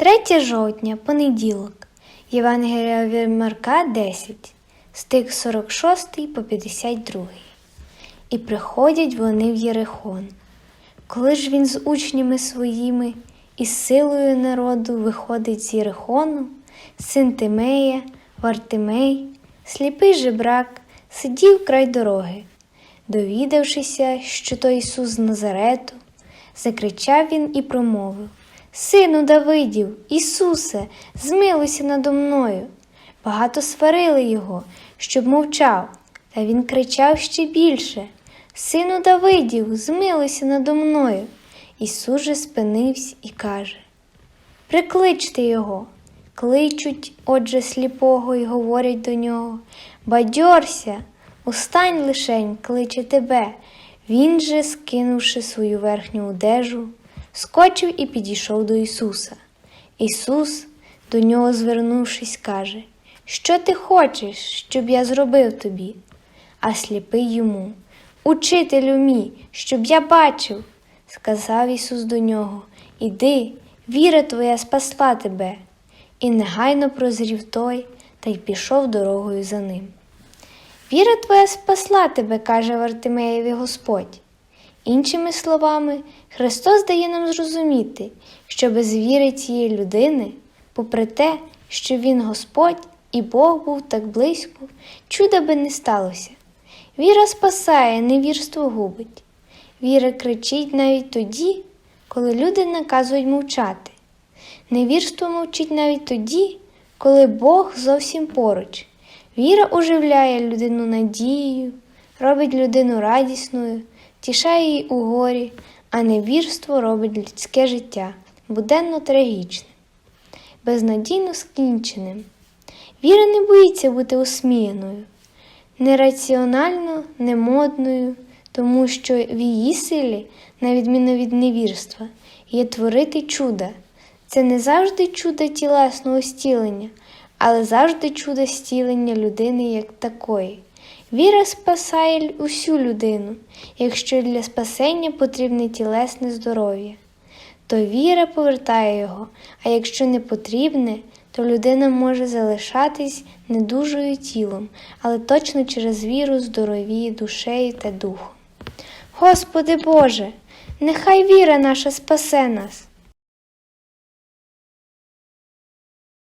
3 жовтня, понеділок, Євангелія від Марка 10, стих 46 по 52. І приходять вони в Єрихон. Коли ж він з учнями своїми і з силою народу виходить з Єрихону, син Тимея, Вартимей, сліпий жебрак, сидів край дороги. Довідавшися, що то Ісус з Назарету, закричав він і промовив Сину Давидів, Ісусе, змилуйся надо мною. Багато сварили його, щоб мовчав, та він кричав ще більше Сину Давидів, змилуйся надо мною. Ісус же спинився і каже Прикличте його. Кличуть, отже, сліпого і говорять до нього Бадьорся, устань лишень, кличе тебе. Він же, скинувши свою верхню одежу, скочив і підійшов до Ісуса. Ісус, до нього звернувшись, каже Що ти хочеш, щоб я зробив тобі? А сліпий йому Учителю мій, щоб я бачив, сказав Ісус до нього Іди, віра твоя спасла тебе. І негайно прозрів той та й пішов дорогою за ним. Віра твоя спасла тебе, каже Вартимеєві Господь. Іншими словами, Христос дає нам зрозуміти, що без віри цієї людини, попри те, що Він Господь і Бог був так близько, чуда би не сталося. Віра спасає, невірство губить. Віра кричить навіть тоді, коли люди наказують мовчати. Невірство мовчить навіть тоді, коли Бог зовсім поруч. Віра оживляє людину надією, робить людину радісною, тішає її у горі, а невірство робить людське життя буденно трагічним, безнадійно скінченим. Віра не боїться бути осміяною, нераціонально, немодною, тому що в її силі, на відміну від невірства, є творити чуда. Це не завжди чудо тілесного стілення, але завжди чудо стілення людини як такої. Віра спасає усю людину, якщо для спасення потрібне тілесне здоров'я, то віра повертає його, а якщо не потрібне, то людина може залишатись недужою тілом, але точно через віру здоровіє душею та духом. Господи Боже, нехай віра наша спасе нас.